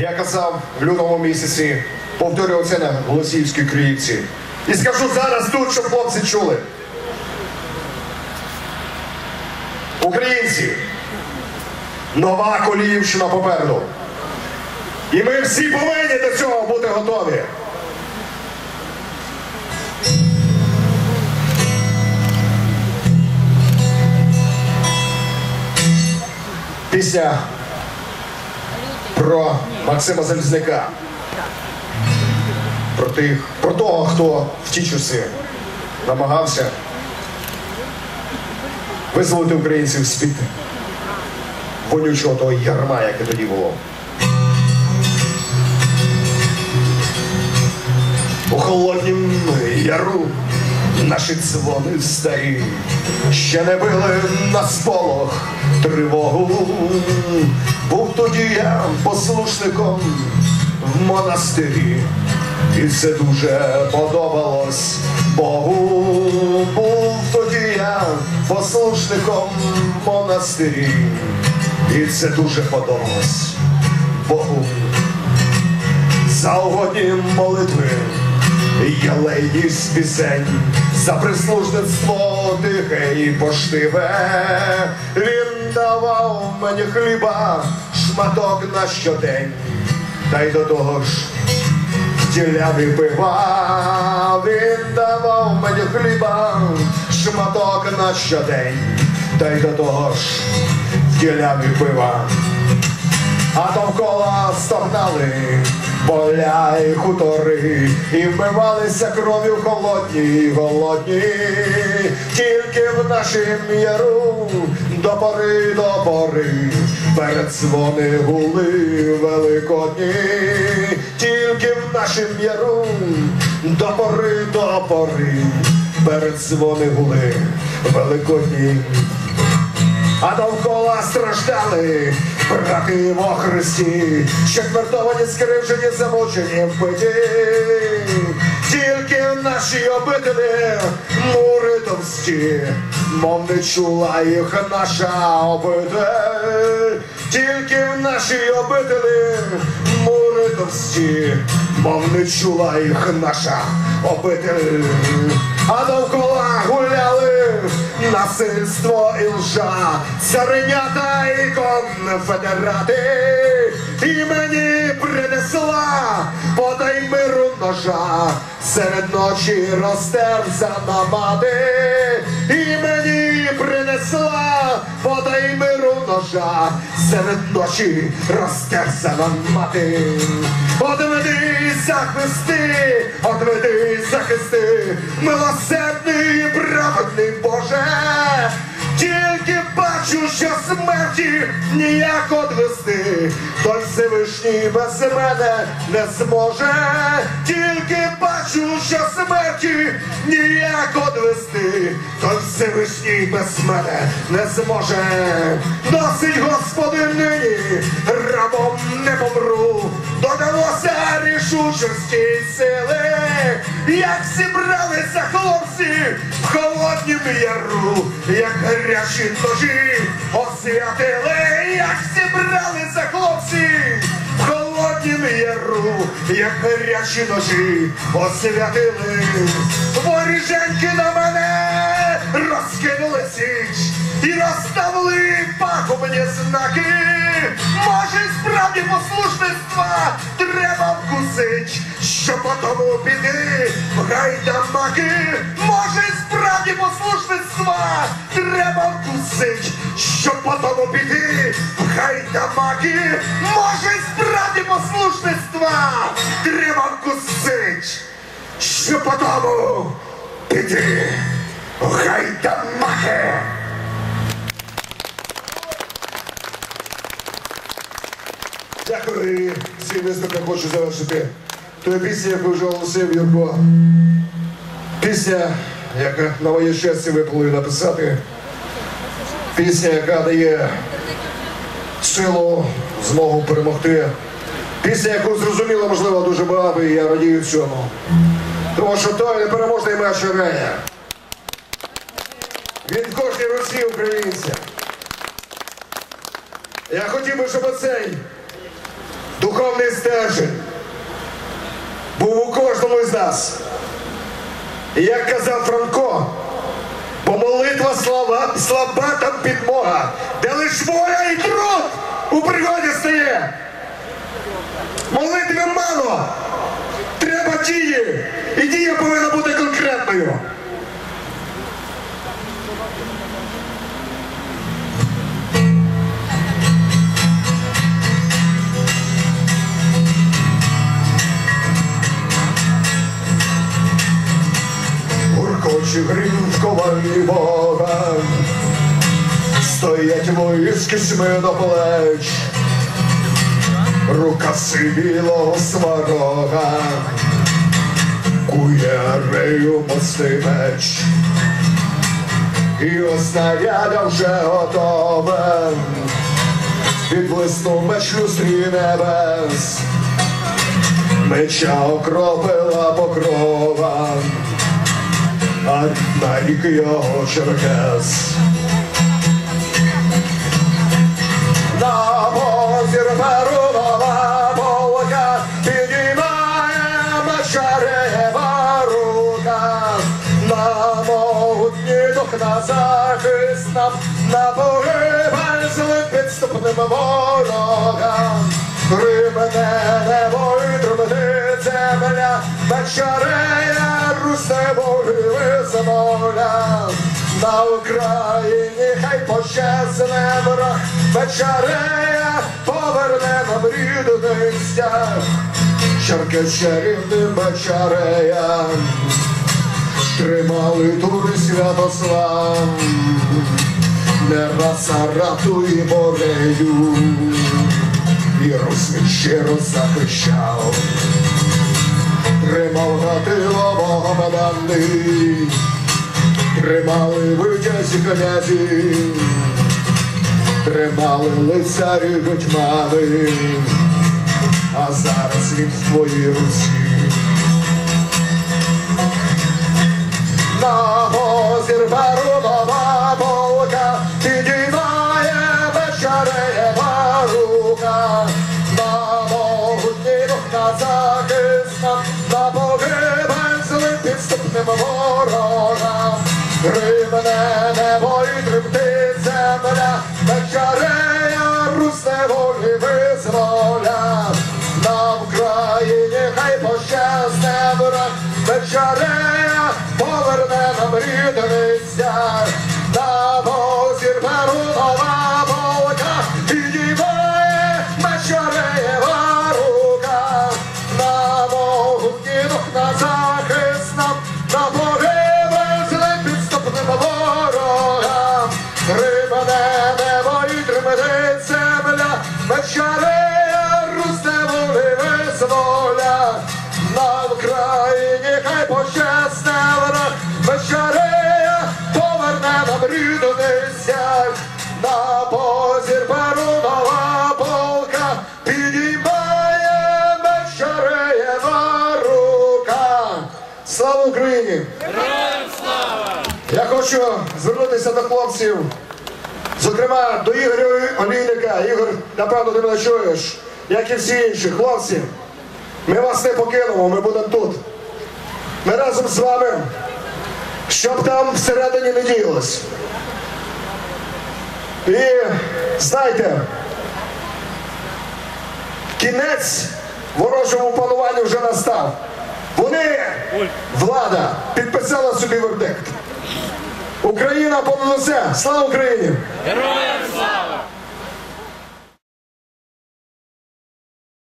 Я казав в лютому місяці, повторював це на Голосіївській Криївці. І скажу зараз тут, щоб хлопці чули. Українці, нова Коліївщина попереду. І ми всі повинні до цього бути готові. Пісня про Максима Залізняка. Про тих, про того, хто в ті часи намагався визволити українців з-під вонючого того ярма, яке тоді було. У холоднім яру наші дзвони старі ще не били на сполох тривогу. Був тоді я послушником в монастирі, і це дуже подобалось Богу. Був тоді я послушником в монастирі, і це дуже подобалось Богу. За угодні молитви Єлейність пісень за прислужництво тихе і поштиве. Він давав мені хліба, шматок на щодень, та й до того ж тіляві пива. Він давав мені хліба, шматок на щодень, та й до того ж тіляві пива. А довкола стогнали поля і хутори, і вмивалися кров'ю холодні, голодні, тільки в нашім яру до пори до пори, перед дзвони гули великодні, тільки в нашім яру до пори до пори, перед дзвони гули великодні а довкола страждали брати во Христі, четвертовані, скривжені, замучені вбиті. Тільки в нашій обителі мури товсті, мов не чула їх наша обитель. Тільки в нашій обителі мури товсті, мов не чула їх наша обитель. А довкола гуляли насильство і лжа, царинята і конфедерати, і мені принесла. Подай миру ножа, серед ночі розтерзана мати, і мені принесла. Подай миру ножа, серед ночі розтерзана мати. Одведи захисти, одведи захисти, милосердний праведний Боже, тільки бачу, що смерті ніяк одвести, той Всевишній без мене не зможе, тільки бачу, що смерті ніяк одвести, той Всевишній без мене не зможе. Досить, Господи, нині. Рабом не помру, додалося рішучості сили, як зібралися хлопці в холоднім яру, як гарячі ножі освятили, як зібралися хлопці в холоднім яру, як гарячі ножі освятили, воріженьки на мене розкинули січ і розставили пагубні знаки. Справді послушництва треба вкусить, що потому в гайдамаки. Може, й справді послушництва треба вкусить, що потому піди в гайдамаки. Може, й справді послушництва треба вкусить, що потому піди в гайдамаки. Дякую. І свій виступ хочу завершити. Тою пісня, яку вже оголосив Юрко. Пісня, яка на моє щастя випало написати. Пісня, яка дає силу, змогу перемогти. Пісня, яку зрозуміло, можливо, дуже багато, і я радію цьому. Тому що той непереможний меч Рея. Він в кожній руці українця. Я хотів би, щоб оцей духовний стержень був у кожному із нас. І як казав Франко, бо молитва слава, слаба там підмога, де лиш воля і труд у пригоді стає. Молитви мало, треба дії, і дія повинна бути конкретною. В ковалі вогонь, стоять вишкішми до плеч, рука сивілого сварога, кує рею мостий меч, і оснарядя вже готове, підблиснув меч люстрі небес, меча окропила покрова а на його черкес. На захист нам, на погибель злим підступним ворогам. Гримене небо і трубити земля, вечерея русне боги визволя. На Україні хай пощасне враг, вечерея поверне нам рідний стяг. Черкес чарівним вечереям тримали тури Святослав, не раз Арату і Морею, і він щиро захищав, тримав Гатило Богомоданний, тримали витязі князі, тримали лицарі гетьмани, а зараз він в твоїй Русі. На озір Барунова полка підіймає вечерева рука, на могутній дух на захист враг, вечерея поверне нам рідний нам рідний стяг. На позір Перунова полка підіймає вечереєва рука. Слава Україні! Я хочу звернутися до хлопців, зокрема до Ігоря Олійника. Ігор, напевно, ти мене чуєш, як і всі інші хлопці. Ми вас не покинемо, ми будемо тут. Ми разом з вами, щоб там всередині не діялось. І знайте, кінець ворожому пануванню вже настав. Вони, влада, підписала собі вердикт. Україна понад усе. Слава Україні! Героям слава!